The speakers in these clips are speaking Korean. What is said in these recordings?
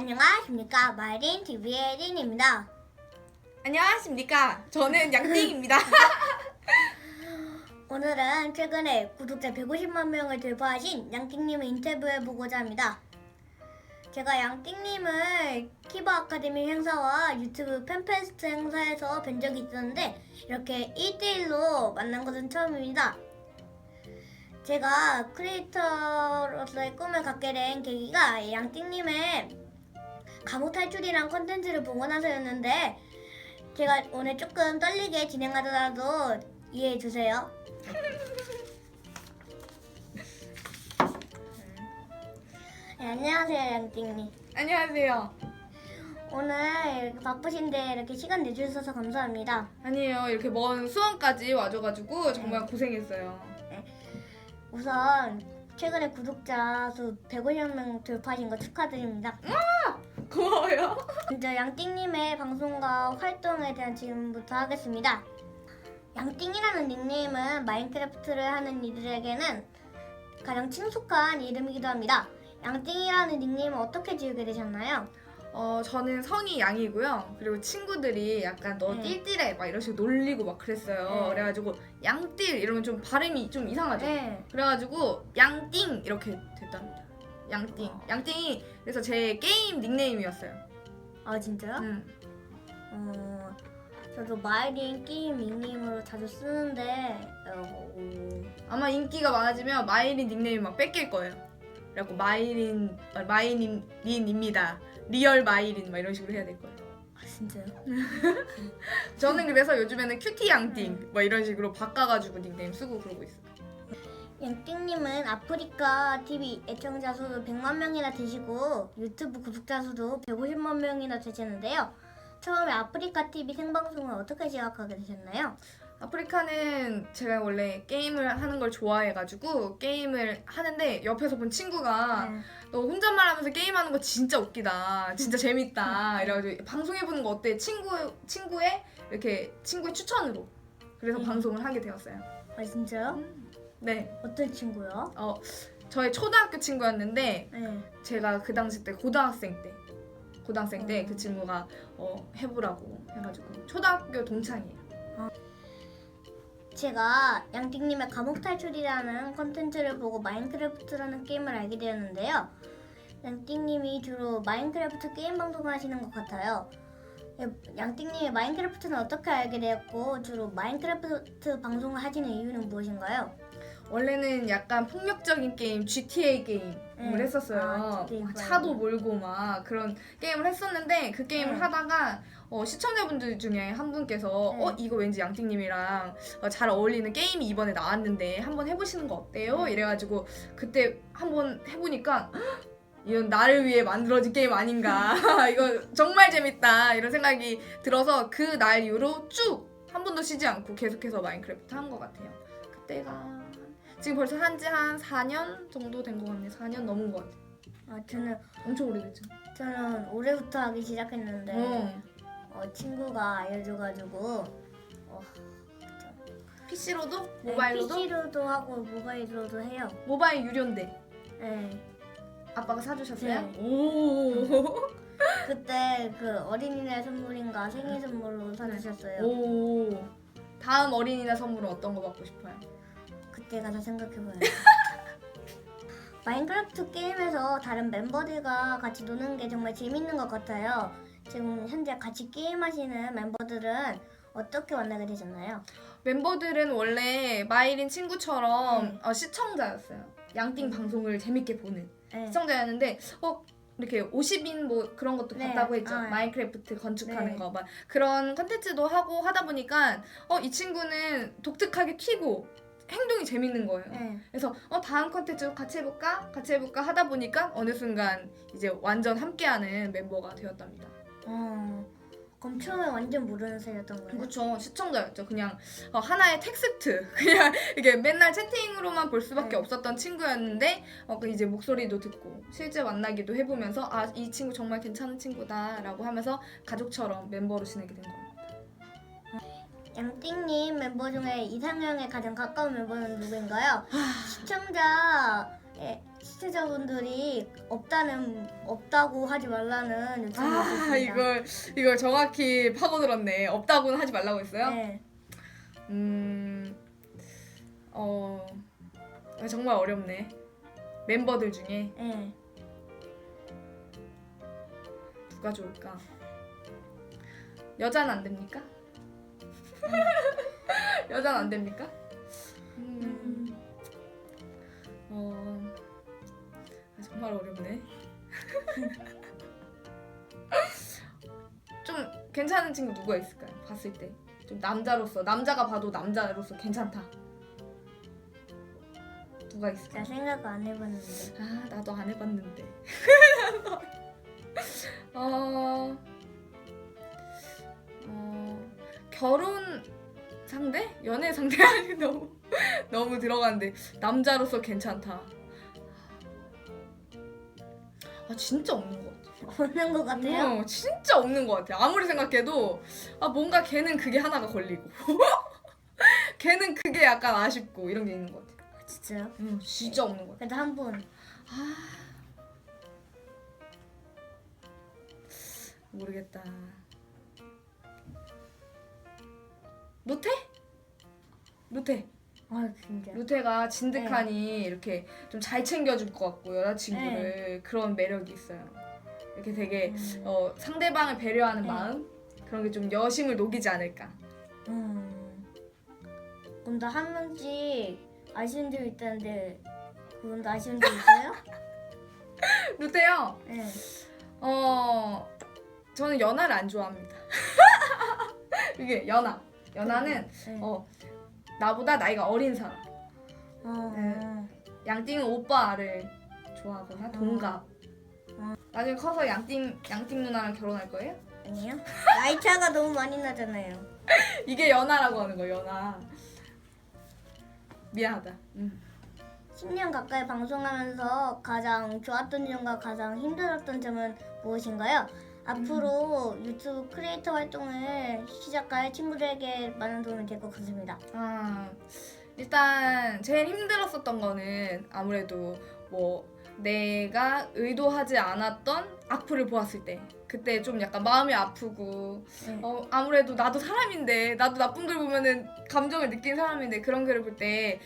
안녕하십니까 마린 TV의 린입니다. 안녕하십니까. 저는 양띵입니다. 오늘은 최근에 구독자 150만 명을 돌파하신 양띵님을 인터뷰해보고자 합니다. 제가 양띵님을 키버 아카데미 행사와 유튜브 팬페스트 행사에서 뵌 적이 있었는데 이렇게 1대1로 만난 것은 처음입니다. 제가 크리에이터로서의 꿈을 갖게 된 계기가 양띵님의 감옥 탈출이란 컨텐츠를 보고 나서였는데 제가 오늘 조금 떨리게 진행하더라도 이해해 주세요. 네, 안녕하세요, 양띵님. 안녕하세요. 오늘 이렇게 바쁘신데 이렇게 시간 내주셔서 감사합니다. 아니에요. 이렇게 먼 수원까지 와줘가지고 정말 네. 고생했어요. 우선 최근에 구독자 수 150명 명 돌파하신 거 축하드립니다. 고마워요. 먼저 양띵님의 방송과 활동에 대한 질문부터 하겠습니다. 양띵이라는 닉네임은 마인크래프트를 하는 이들에게는 가장 친숙한 이름이기도 합니다. 양띵이라는 닉네임은 어떻게 지우게 되셨나요? 어, 저는 성이 양이고요. 그리고 친구들이 약간 너 네. 띨띨해 막 이러시고 놀리고 막 그랬어요. 네. 그래가지고 양띨 이러면 좀 발음이 좀 이상하죠. 네. 그래가지고 양띵 이렇게 됐답니다. 양띵. 양띵이 그래서 제 게임 닉네임이었어요. 아 진짜요? 음. 어, 저도 마이린 게임 닉네임으로 자주 쓰는데 어, 오, 아마 인기가 많아지면 마이린 닉네임 막 뺏길 거예요. 그래갖고 마이린 아, 마이린입니다. 리얼 마이린 막 이런 식으로 해야 될 거예요. 아 진짜요? 저는 그래서 요즘에는 큐티 양띵 뭐 이런 식으로 바꿔가지고 닉네임 쓰고 그러고 있어요. 양띵님은 아프리카 TV 애청자 수도 100만 명이나 되시고 유튜브 구독자 수도 150만 명이나 되시는데요. 처음에 아프리카 TV 생방송을 어떻게 시작하게 되셨나요? 아프리카는 제가 원래 게임을 하는 걸 좋아해가지고 게임을 하는데 옆에서 본 친구가 네. 너 혼잣말 하면서 게임하는 거 진짜 웃기다, 진짜 재밌다 이래가지고 방송해보는 거 어때? 친구 친구의 이렇게 친구의 추천으로 그래서 음. 방송을 하게 되었어요. 아 진짜요? 네, 어떤 친구요? 어 저의 초등학교 친구였는데 네. 제가 그 당시 때 고등학생 때 고등학생 때 음. 그 친구가 어, 해보라고 해가지고 초등학교 동창이에요. 제가 양띵님의 감옥 탈출이라는 컨텐츠를 보고 마인크래프트라는 게임을 알게 되었는데요. 양띵님이 주로 마인크래프트 게임 방송을 하시는 것 같아요. 예, 양띵님이 마인크래프트는 어떻게 알게 되었고 주로 마인크래프트 방송을 하시는 이유는 무엇인가요? 원래는 약간 폭력적인 게임 GTA 게임을 네. 했었어요. 아, GTA 파이브. 차도 몰고 막 그런 게임을 했었는데 그 게임을 네. 하다가 어, 시청자분들 중에 한 분께서 네. 어 이거 왠지 양띵님이랑 어, 잘 어울리는 게임이 이번에 나왔는데 한번 해보시는 거 어때요? 네. 이래가지고 그때 한번 해보니까 헉, 이건 나를 위해 만들어진 게임 아닌가 이거 정말 재밌다 이런 생각이 들어서 그 날 이후로 쭉 한 번도 쉬지 않고 계속해서 마인크래프트 한 것 같아요. 그때가 지금 벌써 한지 한 4년 정도 된 것 같네. 4년 넘은 것 같아. 아, 저는 엄청 오래됐죠. 저는 올해부터 하기 시작했는데 어. 어, 친구가 알려줘가지고 어, PC로도 네, 모바일로도 PC로도 하고 모바일로도 해요. 모바일 유료인데 네. 아빠가 사주셨어요? 네. 오. 그때 그 어린이날 선물인가 생일 선물로 사주셨어요. 오. 다음 어린이날 선물은 어떤 거 받고 싶어요? 가서 생각해봐요. 마인크래프트 게임에서 다른 멤버들과 같이 노는 게 정말 재밌는 것 같아요. 지금 현재 같이 게임하시는 멤버들은 어떻게 만나게 되셨나요? 멤버들은 원래 마이린 친구처럼 네. 어, 시청자였어요. 양띵 방송을 재밌게 보는 네. 시청자였는데 어 이렇게 50인 뭐 그런 것도 네. 봤다고 했죠. 아, 네. 마인크래프트 건축하는 네. 거 막 그런 컨텐츠도 하고 하다 보니까 어 이 친구는 독특하게 튀고 행동이 재밌는 거예요. 네. 그래서 어 다음 컨텐츠 같이 해볼까? 같이 해볼까 하다 보니까 어느 순간 이제 완전 함께하는 멤버가 되었답니다. 어, 그럼 처음에 완전 모르는 사이였던 거예요? 그렇죠 시청자였죠. 그냥 어, 하나의 텍스트 그냥 이게 맨날 채팅으로만 볼 수밖에 네. 없었던 친구였는데 어, 그 이제 목소리도 듣고 실제 만나기도 해보면서 아 이 친구 정말 괜찮은 친구다라고 하면서 가족처럼 멤버로 지내게 된 겁니다. 양띵님 멤버 중에 이상형에 가장 가까운 멤버는 누구인가요? 시청자 예, 시청자분들이 없다는 없다고 하지 말라는 요청이 아 있었습니다. 이걸 이걸 정확히 파고들었네. 없다고는 하지 말라고 했어요. 네. 음, 어, 아, 정말 어렵네. 멤버들 중에 네. 누가 좋을까? 여자는 안 됩니까? 여자는 안 됩니까? 음, 음, 어, 아, 정말 어렵네. 좀 괜찮은 친구 누가 있을까요? 봤을 때. 좀 남자로서 남자가 봐도 남자로서 괜찮다. 누가 있을까? 제가 생각 안 해봤는데. 아 나도 안 해봤는데. 어, 결혼 상대? 연애 상대 아니 너무 너무 들어갔는데 남자로서 괜찮다. 아 진짜 없는 것 같아. 없는 것 같아요. 어, 진짜 없는 것 같아. 아무리 생각해도 아 뭔가 걔는 그게 하나가 걸리고 걔는 그게 약간 아쉽고 이런 게 있는 것 같아. 아, 진짜요? 음, 진짜 없는 것 같아. 그래도 한 분. 모르겠다. 루테? 루테. 아 진짜. 루테가 진득하니 이렇게 좀 잘 챙겨줄 것 같고 여자친구를 네. 그런 매력이 있어요. 이렇게 되게 음. 어, 상대방을 배려하는 네. 마음 그런 게 좀 여심을 녹이지 않을까. 음. 그럼 다한 명씩 아쉬운 점 있다는데 그분 도 아쉬운 점 있어요? 루테요. 네. 어 저는 연하를 안 좋아합니다. 이게 연하. 연하는 네. 어 나보다 나이가 어린 사람. 어. 네. 양띵은 오빠를 좋아하거나 동갑. 어. 나중에 커서 양띵 양띵 누나랑 결혼할 거예요? 아니요. 나이 차가 너무 많이 나잖아요. 이게 연하라고 하는 거 연하. 미안하다. 음. 10년 가까이 방송하면서 가장 좋았던 점과 가장 힘들었던 점은 무엇인가요? 앞으로 유튜브 크리에이터 활동을 시작할 친구들에게 많은 도움이 될 것 같습니다. 아 일단 제일 힘들었었던 거는 아무래도 뭐 내가 의도하지 않았던 악플을 보았을 때 그때 좀 약간 마음이 아프고 네. 어, 아무래도 나도 사람인데 나도 나쁜 글 보면은 감정을 느낀 사람인데 그런 글을 볼 때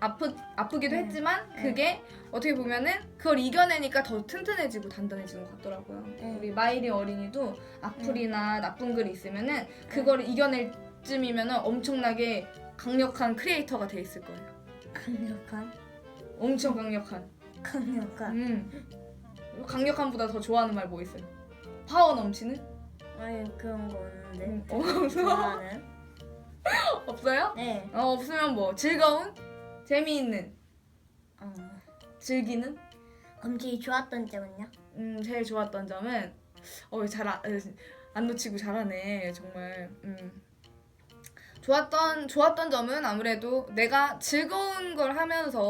아프 아프기도 네. 했지만 네. 그게 어떻게 보면은 그걸 이겨내니까 더 튼튼해지고 단단해지는 것 같더라고요. 네. 우리 마이리 어린이도 악플이나 나쁜 글이 있으면은 그걸 이겨낼 쯤이면은 엄청나게 강력한 크리에이터가 돼 있을 거예요. 강력한, 엄청 강력한. 강력한. 음. 강력한보다 더 좋아하는 말 뭐 있어요? 파워 넘치는? 아니 그런 거 없는데. 음, 없어? 좋아하는. 없어요? 네. 어, 없으면 뭐 즐거운, 재미있는, 어. 즐기는. 그럼 제일 좋았던 점은요? 음, 제일 좋았던 점은 어 잘안 안 놓치고 잘하네 정말. 음. 좋았던 좋았던 점은 아무래도 내가 즐거운 걸 하면서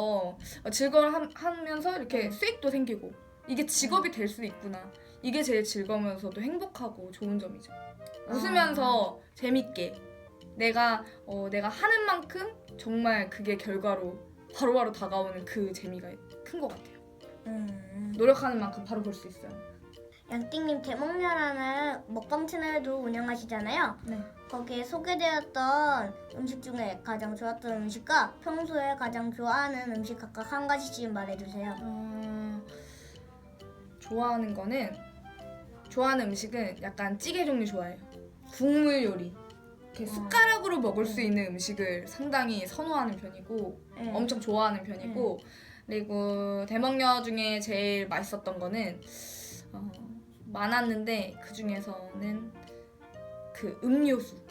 어, 즐거운 함- 하면서 이렇게 수익도 생기고 이게 직업이 될 수 있구나. 이게 제일 즐거우면서도 행복하고 좋은 점이죠. 웃으면서 재밌게 내가 어, 내가 하는 만큼 정말 그게 결과로 바로바로 다가오는 그 재미가 큰 것 같아요. 음. 노력하는 만큼 바로 볼 수 있어요. 양띵님 대먹녀라는 먹방 채널도 운영하시잖아요. 네. 거기에 소개되었던 음식 중에 가장 좋았던 음식과 평소에 가장 좋아하는 음식 각각 한 가지씩 말해주세요. 어, 좋아하는 거는 좋아하는 음식은 약간 찌개 종류 좋아해요. 국물 요리. 이렇게 어. 숟가락으로 먹을 수 있는 음식을 상당히 선호하는 편이고 네. 엄청 좋아하는 편이고 그리고 대먹녀 중에 제일 맛있었던 거는 어, 많았는데 그 중에서는 그 음료수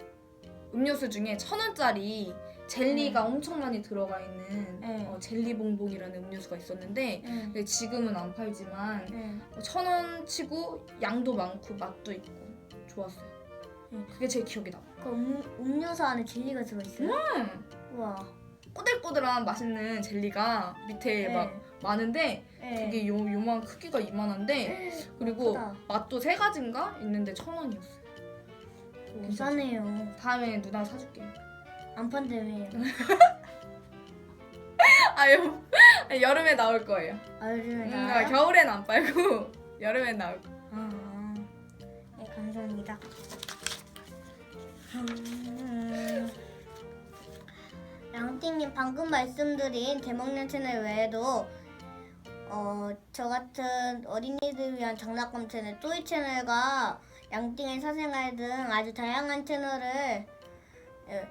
음료수 중에 천 원짜리 젤리가 엄청 많이 들어가 있는 네. 어, 젤리 봉봉이라는 음료수가 있었는데 네. 근데 지금은 안 팔지만 네. 천 원 치고 양도 많고 맛도 있고 좋았어요. 음. 그게 제일 기억에 나. 그 음, 음료수 안에 젤리가 들어있어요? 음, 우와. 꼬들꼬들한 맛있는 젤리가 밑에 네. 막 많은데 네. 그게 요 요만 크기가 이만한데 그리고 크다. 맛도 세 가지인가 있는데 천 원이었어요. 비싸네요. 다음에 누나 사줄게. 안 판다며요. 아유 여름에 나올 거예요. 아, 요즘에 음, 나와요? 겨울엔 안 빨고 여름엔 나올 거. 아, 네, 감사합니다. 음, 양띵님 방금 말씀드린 대먹는 채널 외에도 어, 저 같은 어린이들 위한 장난감 채널 또이 채널과 양띵의 사생활 등 아주 다양한 채널을 예,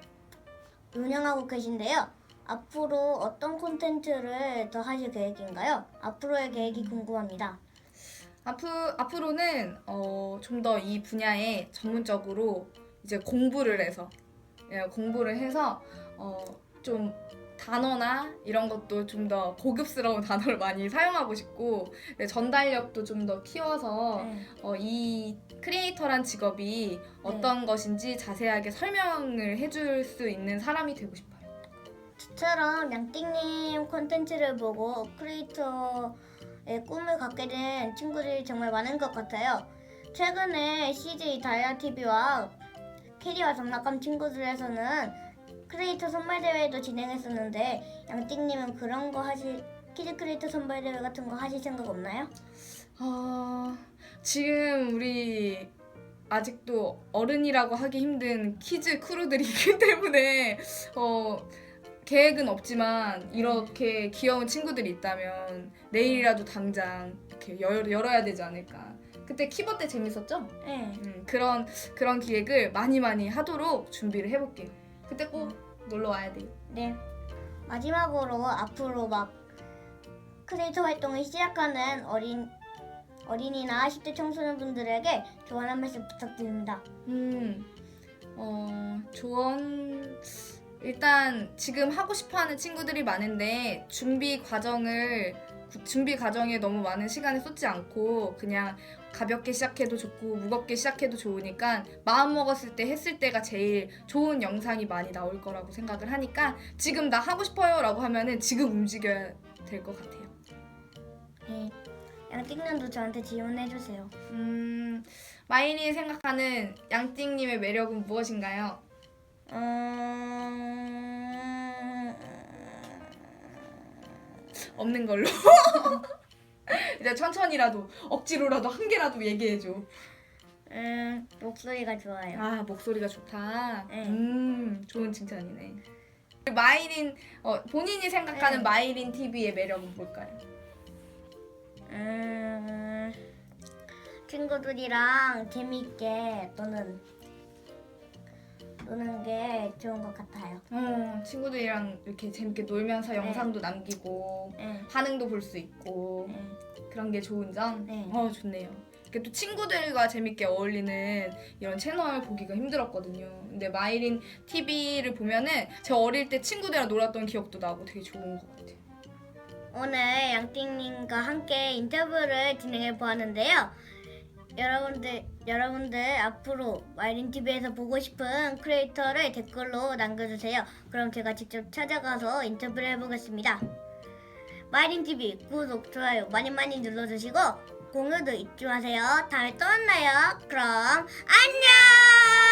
운영하고 계신데요. 앞으로 어떤 콘텐츠를 더 하실 계획인가요? 앞으로의 계획이 궁금합니다. 앞으, 앞으로는 어, 좀 더 이 분야에 전문적으로 이제 공부를 해서 예, 공부를 해서 어, 좀 단어나 이런 것도 좀 더 고급스러운 단어를 많이 사용하고 싶고 네, 전달력도 좀 더 키워서 네. 어, 이 크리에이터란 직업이 어떤 것인지 자세하게 설명을 해줄 수 있는 사람이 되고 싶어요. 저처럼 양띵님 콘텐츠를 보고 크리에이터의 꿈을 갖게 된 친구들이 정말 많은 것 같아요. 최근에 CJ 다이아 TV와 캐리와 장난감 친구들에서는 크리에이터 선발 대회도 진행했었는데 양띵님은 그런 거 하실 키즈 크리에이터 선발 대회 같은 거 하실 생각 없나요? 어, 지금 우리 아직도 어른이라고 하기 힘든 키즈 크루들이 있기 때문에 어, 계획은 없지만 이렇게 귀여운 친구들이 있다면 내일이라도 당장 이렇게 열, 열어야 되지 않을까. 그때 키버 때 재밌었죠? 네. 음, 그런 그런 기획을 많이 많이 하도록 준비를 해볼게 요. 그때 꼭 놀러 와야 돼요. 네. 마지막으로 앞으로 막 크리에이터 활동을 시작하는 어린 어린이나 10대 청소년분들에게 조언 한 말씀 부탁드립니다. 음, 어, 조언 일단 지금 하고 싶어하는 친구들이 많은데 준비 과정을 구- 준비 과정에 너무 많은 시간을 쏟지 않고 그냥 가볍게 시작해도 좋고 무겁게 시작해도 좋으니까 마음 먹었을 때 했을 때가 제일 좋은 영상이 많이 나올 거라고 생각을 하니까 지금 나 하고 싶어요라고 하면은 지금 움직여야 될 것 같아요. 네. 양띵님도 저한테 지원해 주세요. 음, 마인이 생각하는 양띵님의 매력은 무엇인가요? 음... 없는 걸로. 이제 천천히라도 억지로라도 한 개라도 얘기해줘. 음, 목소리가 좋아요. 아 목소리가 좋다. 네. 음 좋은 칭찬이네. 마이린 어, 본인이 생각하는 네. 마이린 TV의 매력은 뭘까요? 음... 친구들이랑 재미있게 노는 노는 게 좋은 것 같아요. 어, 친구들이랑 이렇게 재밌게 놀면서 영상도 남기고 네. 반응도 볼 수 있고 네. 그런 게 좋은 점. 네. 어 좋네요. 이렇게 또 친구들과 재밌게 어울리는 이런 채널 보기가 힘들었거든요. 근데 마이린 TV를 보면은 저 어릴 때 친구들이랑 놀았던 기억도 나고 되게 좋은 것 같아요. 오늘 양띵님과 함께 인터뷰를 진행해 보았는데요. 여러분들 여러분들 앞으로 마이린 TV에서 보고 싶은 크리에이터를 댓글로 남겨주세요. 그럼 제가 직접 찾아가서 인터뷰를 해보겠습니다. 마이린 TV 구독 좋아요 많이 많이 눌러주시고 공유도 잊지 마세요. 다음에 또 만나요. 그럼 안녕.